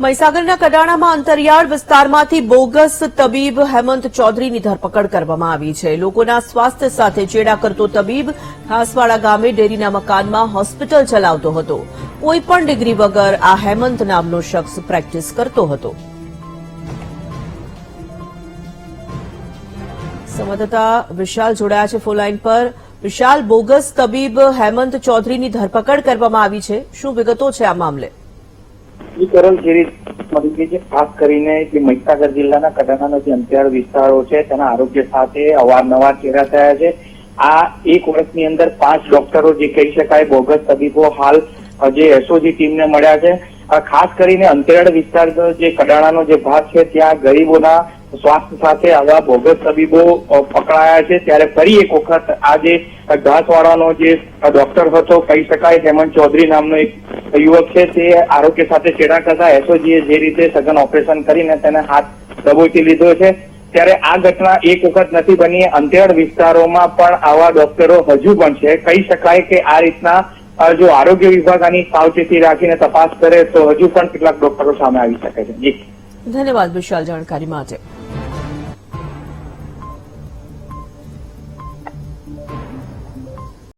મહીસાગરના કડાણામાં અંતરિયાળ વિસ્તારમાંથી બોગસ તબીબ હેમંત ચૌધરીની ધરપકડ કરવામાં આવી છે. લોકોના સ્વાસ્થ્ય સાથે ચેડા કરતો તબીબ ખાસવાડા ગામે ડેરીના મકાનમાં હોસ્પિટલ ચલાવતો હતો. કોઈપણ ડિગ્રી વગર આ હેમંત નામનો શખ્સ પ્રેક્ટિસ કરતો હતો. સંવાદદાતા વિશાલ જોડાયા છે ફોનલાઈન પર. વિશાલ, બોગસ તબીબ હેમંત ચૌધરીની ધરપકડ કરવામાં આવી છે. શું વિગતો છે આ મામલે? ઈ કરણ જે રીતે છે? ખાસ કરીને જે મહીસાગર જિલ્લાના કડાણાના જે અંતરિયાળ વિસ્તારો છે, તેના આરોગ્ય સાથે અવારનવાર ચેડા થયા છે. આ એક વર્ષની અંદર પાંચ ડોક્ટરો જે કહી શકાય બોગસ તબીબો હાલ જે એસઓજી ટીમને મળ્યા છે. ખાસ કરીને અંતરિયાળ વિસ્તારનો જે કડાણાનો જે ભાગ છે, ત્યાં ગરીબોના સ્વાસ્થ્ય સાથે આવા બોગસ તબીબો પકડાયા છે. ત્યારે ફરી એક વખત આ જે ઘાસવાળાનો જે ડોક્ટર હતો, કહી શકાય, હેમંત ચૌધરી નામનો એક યુવક છે, તે આરોગ્ય સાથે ચેડા કરતા એસઓજીએ જે રીતે સઘન ઓપરેશન કરીને તેને હાથ દબોચી લીધો છે. ત્યારે આ ઘટના એક વખત નથી બની. અંતરિયાળ વિસ્તારોમાં પણ આવા ડોક્ટરો હજુ પણ છે. કહી શકાય કે આ રીતના જો આરોગ્ય વિભાગ આની સાવચેતી રાખીને તપાસ કરે તો હજુ પણ કેટલાક ડોક્ટરો સામે આવી શકે છે. જી. ધન્યવાદ, વિશાલ જાણકારી માટે.